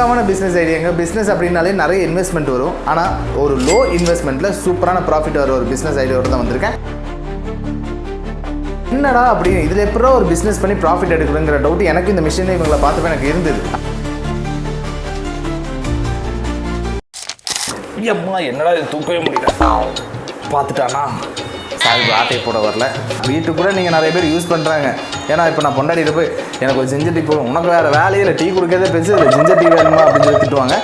பக்காவான business ஐடியாங்க business அப்படின்னாலே நிறைய இன்வெஸ்ட்மெண்ட் வரும். ஆனால் ஒரு லோ இன்வெஸ்ட்மெண்ட்டில் சூப்பரான ப்ராஃபிட் வர ஒரு பிஸ்னஸ் ஐடியாவோட தான் வந்திருக்கேன். என்னடா அப்படி? இதில் எப்படா ஒரு பிஸ்னஸ் பண்ணி ப்ராஃபிட் எடுக்கணுங்கிற டவுட் எனக்கு இந்த மிஷினை இவங்களை பார்த்தப்ப எனக்கு இருந்தது. அம்மா என்னடா இது? தூக்கவே முடியல. பார்த்துட்டானா? சாரி ஆட்டையை போட வரல. வீட்டுக்கு கூட நீங்கள் நிறைய பேர் யூஸ் பண்ணுறாங்க ஏன்னா இப்போ நான் பொண்டாடிட்டு போய் எனக்கு ஒரு ஜிஞ்சர் டீ போடும் உனக்கு வேறு வேலையில் டீ குடிக்கிறதே பெருசு. இல்லை ஜிஞ்சர் டீ வேணுமா? அப்படின்னு சொல்லி திட்டுவாங்க.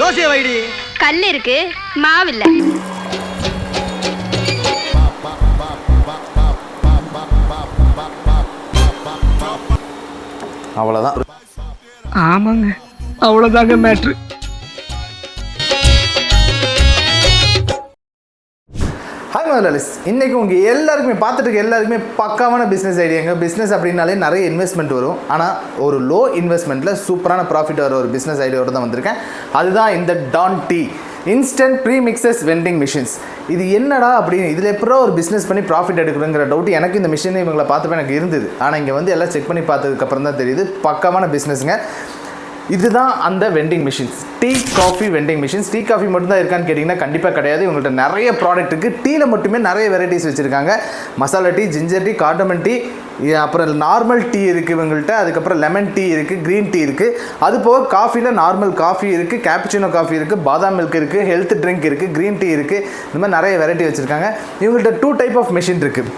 தோசையை வைடி. கல் இருக்கு. மாவில்ல அவ்வளோதான் ஆமாங்க. அவ்வளவுதாங்க மேட்ரு ஹாய் முதலாளிஸ் இன்றைக்கி உங்கள் எல்லாருக்குமே பார்த்துட்டு இருக்க எல்லாருக்குமே பக்காவான பிஸ்னஸ் ஐடியாங்க பிஸ்னஸ் அப்படின்னாலே நிறைய இன்வெஸ்ட்மெண்ட் வரும். ஆனால் ஒரு லோ இன்வெஸ்ட்மெண்ட்டில் சூப்பரான ப்ராஃபிட் வர ஒரு பிஸ்னஸ் ஐடியாவோட தான் வந்திருக்கேன். அதுதான் இந்த Don tea instant premixes vending machines இது என்னடா அப்படின்னு இதில் எப்படா ஒரு பிஸ்னஸ் பண்ணி ப்ராஃபிட் எடுக்கணுங்கிற டவுட் எனக்கு இந்த மிஷினை இவங்களை பார்த்தப்ப எனக்கு இருந்தது. ஆனால் இங்கே வந்து எல்லாம் செக் பண்ணி பார்த்ததுக்கப்புறம் தான் தெரியுது. பக்காவான பிஸ்னஸுங்க இதுதான் அந்த vending machines tea coffee vending machines tea coffee மட்டும்தான் இருக்கான்னு கேட்டிங்கன்னா கண்டிப்பாக கிடையாது. இவங்கள்ட்ட நிறைய ப்ராடக்ட் இருக்குது டீயில் மட்டுமே நிறைய வெரைட்டிஸ் வச்சுருக்காங்க. Masala tea ginger tea cardamom tea அப்புறம் நார்மல் டீ இருக்குது இவங்கள்ட்ட. அதுக்கப்புறம் லெமன் டீ இருக்குது க்ரீன் டீ இருக்குது அது போக காஃபியில் நார்மல் காஃபி இருக்குது கேப்புச்சினோ காஃபி இருக்குது பாதாம் மில்க் இருக்குது ஹெல்த் ட்ரிங்க் இருக்குது க்ரீன் டீ இருக்குது இந்த மாதிரி நிறைய வெரைட்டி வச்சுருக்காங்க. இவங்கள்ட்ட டூ டைப் ஆஃப் மிஷின் இருக்குது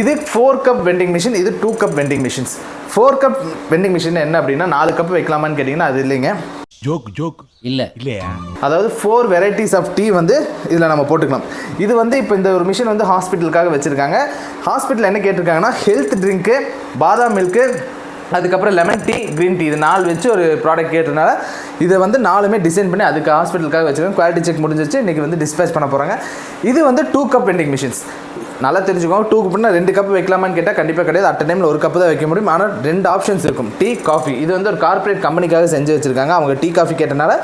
இது ஃபோர் கப் வெண்டிங் மிஷின் இது two cup vending machines four cup vending machine என்ன அப்படின்னா நாலு கப் வைக்கலாமான்னு கேட்டிங்கன்னா அது இல்லைங்க. Joke joke. இல்ல. இல்லையா? அதாவது ஃபோர் வெரைட்டிஸ் ஆஃப் டீ வந்து இதில் நம்ம போட்டுக்கலாம். இது வந்து இப்போ இந்த ஒரு மிஷின் வந்து ஹாஸ்பிட்டலுக்காக வச்சுருக்காங்க. ஹாஸ்பிட்டல் என்ன கேட்டிருக்காங்கன்னா ஹெல்த் ட்ரிங்க்கு பாதாம் மில்க்கு அதுக்கப்புறம் லெமன் டீ க்ரீன் டீ இது நாலு வச்சு ஒரு ப்ராடக்ட் கேட்டனால இதை வந்து நாலுமே டிசைன் பண்ணி அதுக்கு ஹாஸ்பிட்டலுக்காக வச்சுருக்கோம் குவாலிட்டி செக் முடிஞ்சிச்சு இன்றைக்கி வந்து டிஸ்பேச் பண்ண போகிறாங்க இது வந்து டூ கப் வெண்டிங் மிஷின்ஸ் நல்லா தெரிஞ்சுக்கோங்க. டூ கப்னா ரெண்டு கப் வைக்கலாமான்னு கேட்டால் கண்டிப்பாக கிடையாது. அட் டைமில் ஒரு கப்பு தான் வைக்க முடியும். ஆனால் ரெண்டு ஆப்ஷன்ஸ் இருக்கும். டீ காஃபி இது வந்து ஒரு கார்ப்பரேட் கம்பெனிக்காக செஞ்சு வச்சுருக்காங்க. அவங்க டீ காஃபி கேட்டனால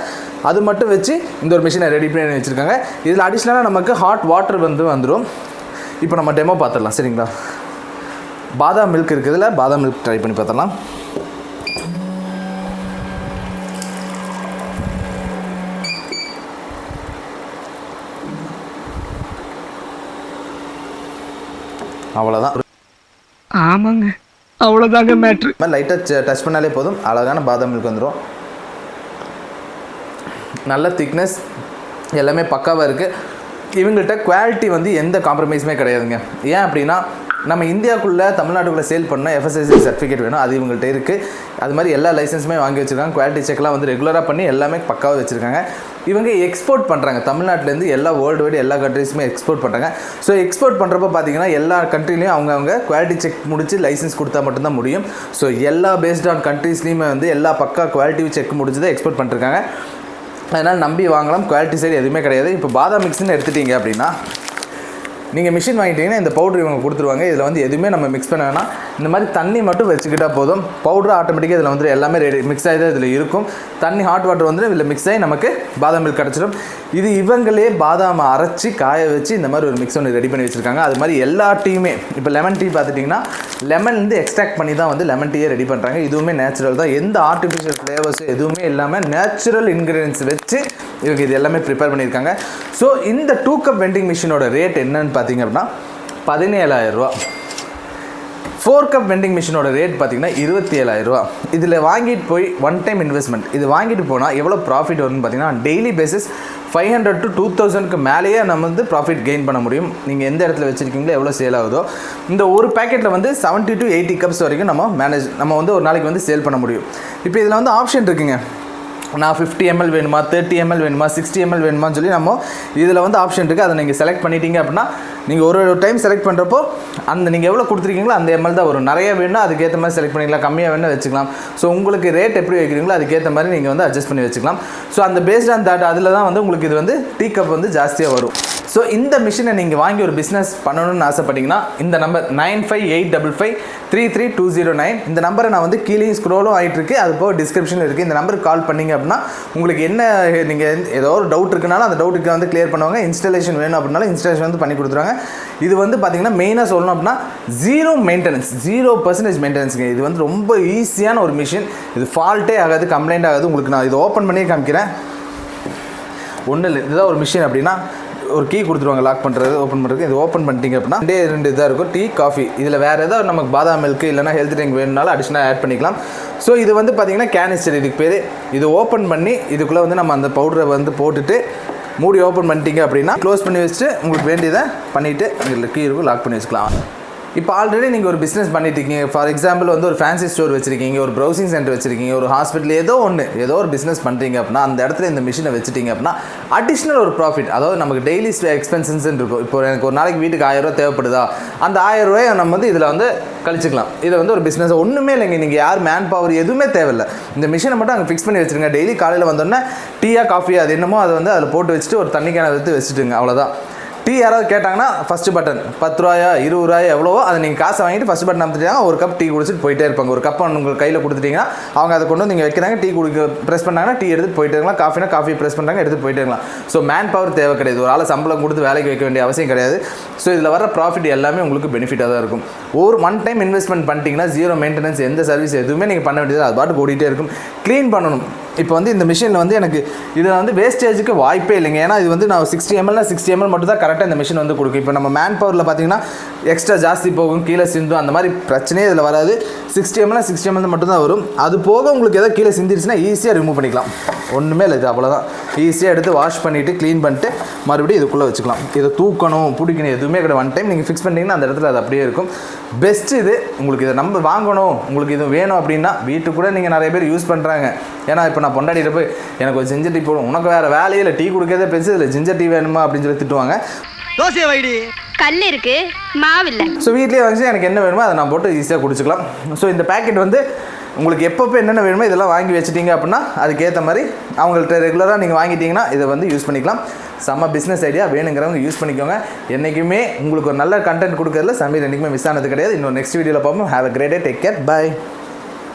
அது மட்டும் வச்சு இந்த ஒரு மிஷினை ரெடி பண்ணி வச்சுருக்காங்க. இதில் அடிஷ்னலாக நமக்கு ஹாட் வாட்டர் வந்து வந்துடும் இப்போ நம்ம டெமோ பார்த்துடலாம். சரிங்களா? பாதாம் மில்க் இருக்குதுல பாதாம் மில்க் ட்ரை பண்ணி பார்த்துடலாம். அவ்வளோதான் ஆமாங்க. அவ்வளவுதாங்க மேட்ரு மாதிரி லைட்டாக டச் பண்ணாலே போதும். அழகான பாதாம் மில்க் வந்துடும் நல்ல திக்னஸ் எல்லாமே பக்காவாக இருக்குது இவங்கள்ட்ட குவாலிட்டி வந்து எந்த காம்ப்ரமைஸுமே கிடையாதுங்க. ஏன் அப்படின்னா நம்ம இந்தியாவுக்குள்ளே தமிழ்நாட்டுக்குள்ளே சேல் பண்ண எஃப்எஸ்எஸ்சி சர்டிஃபிகேட் வேணும். அது இவங்கள்ட்ட இருக்குது அது மாதிரி எல்லா லைசன்ஸுமே வாங்கி வச்சுருக்காங்க. குவாலிட்டி செக்லாம் வந்து ரெகுலராக பண்ணி எல்லாமே பக்காவாக வச்சுருக்காங்க. இவங்க எக்ஸ்போர்ட் பண்ணுறாங்க தமிழ்நாட்டிலேருந்து எல்லா வேர்ல்டு வைடு எல்லா கண்ட்ரீஸுமே எக்ஸ்போர்ட் பண்ணுறாங்க ஸோ எக்ஸ்போர்ட் பண்ணுறப்ப பார்த்தீங்கன்னா எல்லா கண்ட்ரிலையும் அவங்கவுங்க குவாலிட்டி செக் முடிச்சு லைசன்ஸ் கொடுத்தா மட்டும்தான் முடியும். ஸோ எல்லா பேஸ்ட் ஆன் கண்ட்ரீஸ்லேயுமே வந்து எல்லா பக்கா குவாலிட்டி செக் முடிச்சு தான் எக்ஸ்போர்ட் பண்ணிருக்காங்க. அதனால் நம்பி வாங்கலாம். குவாலிட்டி சைடு எதுவுமே கிடையாது. இப்போ பாதாம் மிக்ஸ்னு எடுத்துட்டீங்க அப்படின்னா நீங்கள் மிஷின் வாங்கிட்டீங்கன்னா இந்த பவுடர் இவங்க கொடுத்துருவாங்க. இதில் வந்து எதுவுமே நம்ம மிக்ஸ் பண்ண வேணாம். இந்த மாதிரி தண்ணி மட்டும் வச்சுக்கிட்டால் போதும். பவுடர் ஆட்டோமேட்டிக்காக இதில் வந்துட்டு எல்லாமே ரெடி மிக்ஸ் ஆகி தான் இதில் இருக்கும். தண்ணி ஹாட் வாட்டர் வந்து இதில் மிக்ஸ் ஆகி நமக்கு பாதாம் மில்க் கிடச்சிடும் இது இவங்களே பாதாமை அரைச்சி காய வச்சு இந்த மாதிரி ஒரு மிக்ஸ் ஒன்று ரெடி பண்ணி வச்சுருக்காங்க. அது மாதிரி எல்லா டீயுமே இப்போ லெமன் டீ பார்த்துட்டிங்கன்னா லெமன் வந்து எக்ஸ்ட்ராக்ட் பண்ணி தான் வந்து லெமன் டீயே ரெடி பண்ணுறாங்க இதுவுமே நேச்சுரல் தான். எந்த ஆர்டிஃபிஷியல் ஃப்ளேவர்ஸ் எதுவுமே இல்லாமல் நேச்சுரல் இன்க்ரீடியன்ஸ் வச்சு இவங்க இது எல்லாமே ப்ரிப்பேர் பண்ணியிருக்காங்க. ஸோ இந்த டூ கப் வெண்டிங் மிஷினோட ரேட் என்னன்னு பார்த்தீங்க அப்படின்னா பதினேழாயிரம் ரூபா ஃபோர் கப் வெண்டிங் மிஷினோட ரேட் பார்த்தீங்கன்னா இருபத்தி ஏழாயிரரூவா இதில் வாங்கிட்டு போய் ஒன் டைம் இன்வெஸ்ட்மெண்ட் இது வாங்கிட்டு போனால் எவ்வளோ ப்ராஃபிட் வரும்னு பார்த்தீங்கன்னா daily basis five hundred to two தௌசண்ட்க்கு மேலேயே நம்ம வந்து ப்ராஃபிட் கெயின் பண்ண முடியும். நீங்கள் எந்த இடத்துல வச்சுருக்கீங்களோ எவ்வளோ சேல் ஆகுதோ. இந்த ஒரு பேக்கெட்டில் வந்து செவன்ட்டி டு எயிட்டி கப்ஸ் வரைக்கும் நம்ம மேனேஜ் நம்ம வந்து ஒரு நாளைக்கு வந்து சேல் பண்ண முடியும். இப்போ இதில் வந்து ஆப்ஷன் இருக்குங்க. நான் ஃபிஃப்டி எம்எல் வேணுமா தேர்ட்டி எம்எல் வேணுமா சிக்ஸ்டி எம்எல் வேணுமான்னு சொல்லி நம்ம இதில் வந்து ஆப்ஷன் இருக்குது அதை நீங்கள் செலக்ட் பண்ணிட்டீங்க அப்படின்னா நீங்கள் ஒரு ஒரு டைம் செலக்ட் பண்ணுறப்போ அந்த நீங்கள் எவ்வளோ கொடுத்துருக்கீங்களோ அந்த எம்எல் தான் வரும். நிறைய வேணும்னா அதுக்கேற்ற மாதிரி செலக்ட் பண்ணிக்கலாம். கம்மியாக வேணால் வச்சுக்கலாம். ஸோ உங்களுக்கு ரேட் எப்படி வைக்கிறீங்களோ அதுக்கேற்ற மாதிரி நீங்கள் வந்து அட்ஜஸ்ட் பண்ணி வச்சுக்கலாம். ஸோ அந்த பேஸ்ட் ஆன் தட் அதில் தான் வந்து உங்களுக்கு இது வந்து டீ கப் வந்து ஜாஸ்தியாக வரும். ஸோ இந்த மிஷினை நீங்கள் வாங்கி ஒரு பிஸ்னஸ் பண்ணணும்னு ஆசைப்பட்டீங்கன்னா இந்த number nine five eight double five three three two zero nine இந்த நம்பரை நான் வந்து கீழே ஸ்க்ரோலும் ஆகிட்டுருக்கு அது போக டிஸ்கிரிப்ஷனில் இருக்குது இந்த நம்பருக்கு கால் பண்ணீங்க அப்படின்னா உங்களுக்கு என்ன நீங்கள் ஏதோ ஒரு டவுட் இருக்குனாலும் அந்த டவுட்டுக்கு வந்து கிளியர் பண்ணுவாங்க. இன்ஸ்டலேஷன் வேணும் அப்படின்னாலும் இன்ஸ்டலேஷன் வந்து பண்ணி கொடுத்துருவாங்க. இது வந்து பார்த்தீங்கன்னா மெயினாக சொல்லணும் அப்படின்னா ஜீரோ மெயின்டெனன்ஸ் ஜீரோ பர்சன்டேஜ் மெயின்டெனன்ஸுங்க இது வந்து ரொம்ப ஈஸியான ஒரு மிஷின் இது ஃபால்ட்டே ஆகாது கம்ப்ளைண்ட் ஆகாது. உங்களுக்கு நான் இது ஓப்பன் பண்ணி காமிக்கிறேன். ஒன்றும் இல்லை இதுதான் ஒரு மிஷின் அப்படின்னா ஒரு கீ கொடுத்துருவாங்க லாக் பண்ணுறது ஓப்பன் பண்ணுறது இது ஓப்பன் பண்ணிட்டீங்க அப்படின்னா ரெண்டே ரெண்டு இதாக இருக்கும். டீ காஃபி இதில் வேறு ஏதாவது நமக்கு பாதாம் மில்க் இல்லைனா ஹெல்த் ட்ரிங்க் வேணும்னாலும் அடிஷனலாக ஆட் பண்ணிக்கலாம். ஸோ இது வந்து பார்த்தீங்கன்னா கேனிஸ்டர் இதுக்கு பேர் இது ஓப்பன் பண்ணி இதுக்குள்ளே வந்து நம்ம அந்த பவுடரை வந்து போட்டுட்டு மூடி ஓப்பன் பண்ணிட்டீங்க அப்படின்னா க்ளோஸ் பண்ணி வச்சுட்டு உங்களுக்கு வேண்டியதை பண்ணிவிட்டு அங்கே கீ இருக்கும் லாக் பண்ணி வச்சுக்கலாம். இப்போ ஆல்ரெடி நீங்கள் ஒரு பிஸ்னஸ் பண்ணிட்டு இருக்கீங்க. ஃபார் எக்ஸாம்பிள் வந்து ஒரு ஃபேன்சி ஸ்டோர் வச்சிருக்கீங்க ஒரு ப்ரௌசிங் சென்டர் வச்சிருக்கீங்க ஒரு ஹாஸ்பிட்டல் ஏதோ ஒன்று ஏதோ ஒரு பிஸ்னஸ் பண்ணுறீங்க அப்படின்னா அந்த இடத்துல இந்த மிஷினை வச்சுட்டீங்க அப்படின்னா அடிஷ்னல் ஒரு ப்ராஃபிட் அதாவது நமக்கு டெய்லி எக்ஸ்பென்சஸ் இருக்கும். இப்போ எனக்கு ஒரு நாளைக்கு வீட்டுக்கு ஆயிரரூவா தேவைப்படுதா? அந்த ஆயிரரூவாயை நம்ம வந்து இதில் வந்து கழிச்சிக்கலாம். இதை வந்து ஒரு பிஸ்னஸ் ஒன்றுமே இல்லைங்க. நீங்கள் யார் மேன் பவர் எதுவுமே தேவையில்லை. இந்த மிஷினை மட்டும் அங்கே ஃபிக்ஸ் பண்ணி வச்சுருங்க. டெய்லி காலையில் வந்தோடனே டீயா காஃபி அது என்னமோ அதை வந்து அதில் போட்டு வச்சுட்டு ஒரு தண்ணி கேனை எடுத்து வச்சுட்டுங்க. அவ்வளோதான் டீ யாராவது கேட்டாங்கன்னா ஃபஸ்ட்டு பட்டன் பத்து ரூபாயா இருபது ரூபாயா எவ்வளவோ அதை நீங்கள் காசை வாங்கிட்டு ஃபஸ்ட் பட்டன் அமுத்திட்டாங்க ஒரு கப் டீ குடிச்சிட்டு போயிட்டே இருப்பாங்க. ஒரு கப் உங்களுக்கு கையில் கொடுத்துட்டீங்கன்னா அவங்க அதை கொண்டு வந்து நீங்கள் வைக்கிறாங்க. டீ குடிக்க ப்ரெஸ் பண்ணாங்கன்னா டீ எடுத்து போயிட்டு இருக்கலாம். காஃபினா காஃபி ப்ரெஸ் பண்ணுறாங்க எடுத்துகிட்டு போயிட்டே இருக்கலாம். ஸோ மேன் பவர் தேவை கிடையாது. ஒரு ஆள் சம்பளம் கொடுத்து வேலைக்கு வைக்க வேண்டிய அவசியம் கிடையாது. ஸோ இதில் வர ப்ராஃபிட் எல்லாமே உங்களுக்கு பெனிஃபிட்டாக தான் இருக்கும். ஒரு ஒன் டைம் இன்வெஸ்ட்மெண்ட் பண்ணிட்டீங்கன்னா ஜீரோ மெயின்டெனன்ஸ் எந்த சர்வீஸ் எதுவுமே நீங்கள் பண்ண வேண்டியது அது பாட்டு ஓடிட்டே இருக்கும். க்ளீன் பண்ணணும். இப்போ வந்து இந்த மிஷினில் வந்து எனக்கு இதில் வந்து வேஸ்டேஜுக்கு வாய்ப்பே இல்லைங்க. ஏன்னா இது வந்து நான் சிக்ஸ்டி எம்எல்னா சிக்ஸ்டி எம்எல் மட்டும் தான் கரெக்டாக இந்த மிஷின் வந்து கொடுக்கும். இப்போ நம்ம மேன் பவரில் பார்த்தீங்கன்னா எக்ஸ்ட்ரா ஜாஸ்தி போகும் கீழே சிந்தும் அந்த மாதிரி பிரச்சனையே இதில் வராது. சிக்ஸ்டி எம்எல்னா சிக்ஸ்டி எம்எல் மட்டும் தான் வரும். அது போக உங்களுக்கு எதாவது கீழே சிந்திருச்சுன்னா ஈஸியாக ரிமூவ் பண்ணிக்கலாம். ஒன்றுமே இல்லை இது அவ்வளோதான் ஈஸியாக எடுத்து வாஷ் பண்ணிவிட்டு க்ளீன் பண்ணிட்டு மறுபடியும் இதுக்குள்ளே வச்சுக்கலாம். இதை தூக்கணும் பிடிக்கணும் எதுவுமே கிடையாது. ஒன் டைம் நீங்கள் ஃபிக்ஸ் பண்ணிட்டீங்கன்னா அந்த இடத்துல அது அப்படியே இருக்கும். பெஸ்ட்டு இது உங்களுக்கு இதை நம்ம வாங்கணும் உங்களுக்கு இது வேணும் அப்படின்னா வீட்டுக்கு கூட நீங்கள் நிறைய பேர் யூஸ் பண்ணுறாங்க ஏன்னா இப்போ நான் பொண்டாடிட்டு போய் எனக்கு ஒரு ஜிஞ்சர் டீ போடும் உனக்கு வேறு வேலையில் டீ கொடுக்கறதே பெருசு. இதில் ஜிஞ்சர் டீ வேணுமா? அப்படின்னு சொல்லி திட்டுவாங்க. தோசையை வைடி. கல் இருக்கு. மாவில்லை ஸோ வீட்லேயே வந்து எனக்கு என்ன வேணுமோ அதை நான் போட்டு ஈஸியாக குடிச்சிக்கலாம். ஸோ இந்த பேக்கெட் வந்து உங்களுக்கு எப்பப்போ என்னென்ன வேணுமோ இதெல்லாம் வாங்கி வச்சிட்டீங்க அப்படின்னா அதுக்கேற்ற மாதிரி அவங்கள்ட்ட ரெகுலராக நீங்கள் வாங்கிட்டீங்கன்னா இதை வந்து யூஸ் பண்ணிக்கலாம். செம்ம பிஸ்னஸ் ஐடியா வேணுங்கிறவங்க யூஸ் பண்ணிக்கோங்க. என்றைக்குமே உங்களுக்கு ஒரு நல்ல கண்டென்ட் கொடுக்கறதுல சமீர் என்றைக்குமே மிஸ் ஆனது கிடையாது. இன்னொரு நெக்ஸ்ட் வீடியோவில் பார்ப்போம். Have a great day take care bye